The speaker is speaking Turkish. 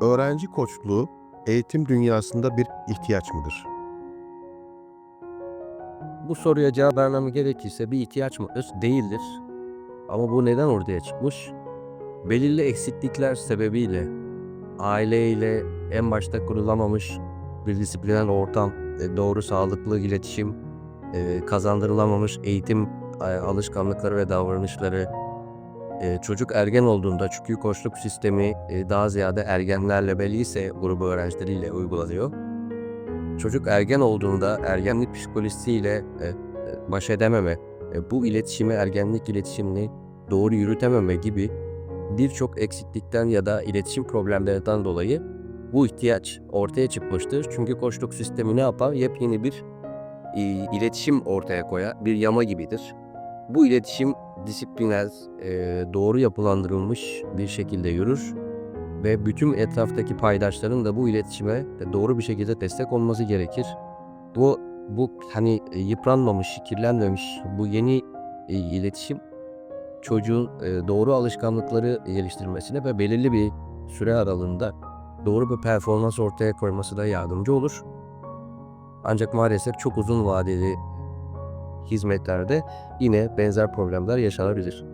Öğrenci koçluğu eğitim dünyasında bir ihtiyaç mıdır? Bu soruya cevap vermem gerekirse bir ihtiyaç mıdır? Değildir. Ama bu neden ortaya çıkmış? Belirli eksiklikler sebebiyle aileyle en başta kurulamamış bir disipliner ortam, e, doğru sağlıklı iletişim, e, kazandırılamamış eğitim alışkanlıkları ve davranışları, e, çocuk ergen olduğunda çünkü koçluk sistemi e, daha ziyade ergenlerle ve lise grubu öğrencileriyle uygulanıyor. Çocuk ergen olduğunda ergenlik psikolojisiyle e, e, baş edememe, e, bu iletişimi, ergenlik iletişimini doğru yürütememe gibi birçok eksiklikten ya da iletişim problemlerinden dolayı bu ihtiyaç ortaya çıkmıştır. Çünkü koçluk sistemi ne yapar? Yepyeni bir e, iletişim ortaya koyar. Bir yama gibidir. Bu iletişim disipliner, e, doğru yapılandırılmış bir şekilde yürür ve bütün etraftaki paydaşların da bu iletişime doğru bir şekilde destek olması gerekir. Bu bu hani e, yıpranmamış, kirlenmemiş bu yeni e, iletişim çocuğun e, doğru alışkanlıkları geliştirmesine ve belirli bir süre aralığında doğru bir performans ortaya koymasına yardımcı olur. Ancak maalesef çok uzun vadeli hizmetlerde yine benzer problemler yaşanabilir.